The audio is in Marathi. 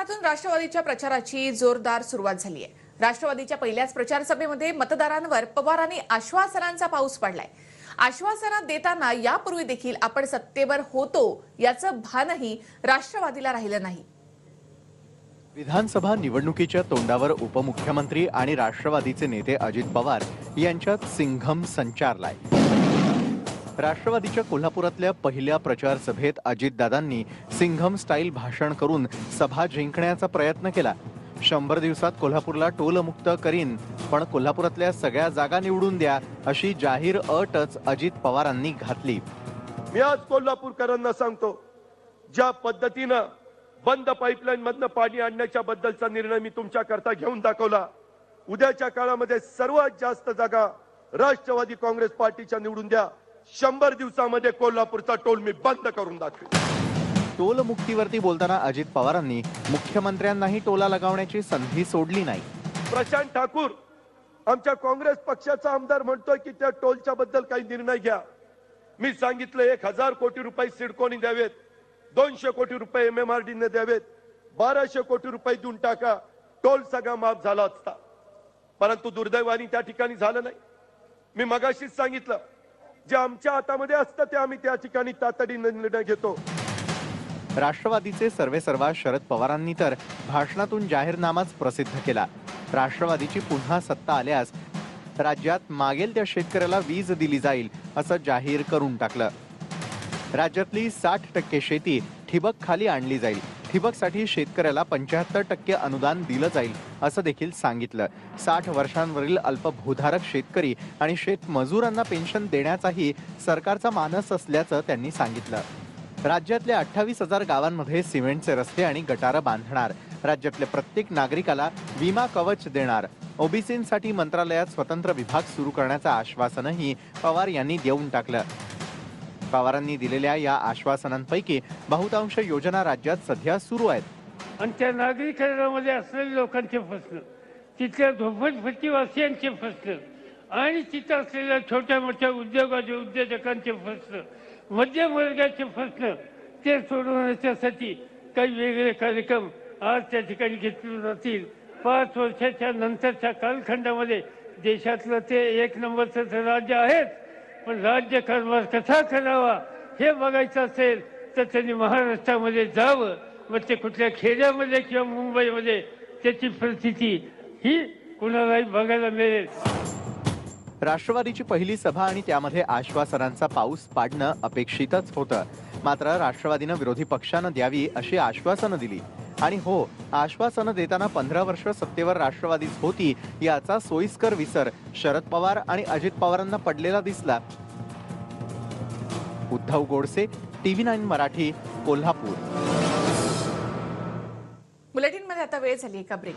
महाराष्ट्रातून राष्ट्रवादीच्या प्रचाराची जोरदार सुरुवात झाली आहे राष्ट्रवादीच्या पहिल्याच प्रचार सभेमध्ये मतदारांवर पवारांनी आश्वासनांचा पाऊस पडलाय. आश्वासनं देताना यापूर्वी देखील आपण सत्तेवर होतो याचं भानही राष्ट्रवादीला राहिलं नाही. विधानसभा निवडणुकीच्या तोंडावर उपमुख्यमंत्री आणि राष्ट्रवादीचे नेते अजित पवार यांच्यात सिंघम संचारलाय. राष्ट्रवादीच्या कोल्हापुरातल्या पहिल्या प्रचार सभेत अजितदादांनी सिंघम स्टाईल भाषण करून सभा जिंकण्याचा प्रयत्न केला. शंभर दिवसात कोल्हापूरला टोलमुक्त करीन पण कोल्हापुरातल्या सगळ्या जागा निवडून द्या अशी जाहीर अटच अजित पवारांनी घातली. मी आज कोल्हापूरकरांना सांगतो ज्या पद्धतीनं बंद पाईपलाईन मधनं पाणी आणण्याच्या बद्दलचा निर्णय मी तुमच्या करता घेऊन दाखवला उद्याच्या काळामध्ये सर्वात जास्त जागा राष्ट्रवादी काँग्रेस पार्टीच्या निवडून द्या. शंभर दिवसामध्ये कोल्हापूरचा टोल मी बंद करून दाखवेन. टोल मुक्तीवरती बोलताना अजित पवारांनी मुख्यमंत्र्यांनाही टोला लगावण्याची संधी सोडली नाही. प्रशांत ठाकूर आमच्या काँग्रेस पक्षाचा आमदार म्हणतोय की त्या टोलच्या बद्दल काही निर्णय घ्या. मी सांगितलं एक हजार कोटी रुपये सिडकोनी द्यावेत दोनशे कोटी रुपये एम एम आर डीने द्यावेत बाराशे कोटी रुपये देऊन टाका टोल सगळा माफ झाला असता. परंतु दुर्दैवाने त्या ठिकाणी झालं नाही. मी मगाशीच सांगितलं जे आमच्या हातामध्ये असतं ते आम्ही त्या ठिकाणी तातडीने निर्णय घेतो. राष्ट्रवादीचे सर्वेसर्वा शरद पवारांनी तर भाषणातून जाहीरनामाच प्रसिद्ध केला. राष्ट्रवादीची पुन्हा सत्ता आल्यास राज्यात मागेल त्या शेतकऱ्याला वीज दिली जाईल असं जाहीर करून टाकलं. राज्यातली साठ टक्के शेती ठिबक खाली आणली जाईल. ठिबकसाठी शेतकऱ्याला पंच्याहत्तर टक्के अनुदान दिलं जाईल असं देखील सांगितलं. साठ वर्षांवरील अल्पभूधारक शेतकरी आणि शेतमजुरांना पेन्शन देण्याचाही सरकारचा मानस असल्याचं त्यांनी सांगितलं. राज्यातल्या अठ्ठावीस हजार गावांमध्ये सिमेंटचे रस्ते आणि गटारं बांधणार. राज्यातल्या प्रत्येक नागरिकाला विमा कवच देणार. ओबीसींसाठी मंत्रालयात स्वतंत्र विभाग सुरू करण्याचं आश्वासनही पवार यांनी देऊन टाकलं. पवारांनी दिलेल्या या आश्वासनांपैकी बहुतांश योजना राज्यात सध्या सुरू आहेत. आणि त्या नागरीकरणामध्ये असलेल्या लोकांचे प्रश्न तिथल्या झोपडपट्टीवासियांचे प्रश्न आणि तिथं असलेल्या छोट्या मोठ्या उद्योगाचे उद्योजकांचे प्रश्न मध्यम वर्गाचे प्रश्न ते सोडवण्याच्यासाठी काही वेगळे कार्यक्रम आज त्या ठिकाणी घेतले जातील. पाच वर्षाच्या नंतरच्या कालखंडामध्ये देशातलं ते एक नंबरचं राज्य आहेच पण राज्य कारभार कसा करावा हे बघायचं असेल तर त्यांनी महाराष्ट्रामध्ये जावं. मग ते कुठल्या खेड्यामध्ये किंवा मुंबईमध्ये त्याची परिस्थिती ही कुणालाही बघायला मिळेल. राष्ट्रवादीची पहिली सभा आणि त्यामध्ये आश्वासनांचा पाऊस पाडणं अपेक्षितच होतं. मात्र राष्ट्रवादीनं विरोधी पक्षानं द्यावी अशी आश्वासनं दिली. आणि हो आश्वासनं देताना पंधरा वर्ष सत्तेवर राष्ट्रवादीच होती याचा सोयीस्कर विसर शरद पवार आणि अजित पवारांना पडलेला दिसला. Uddhav Godse TV nine Marathi Kolhapur. बुलेटिनमध्ये आता वेळ झाली एका ब्रेक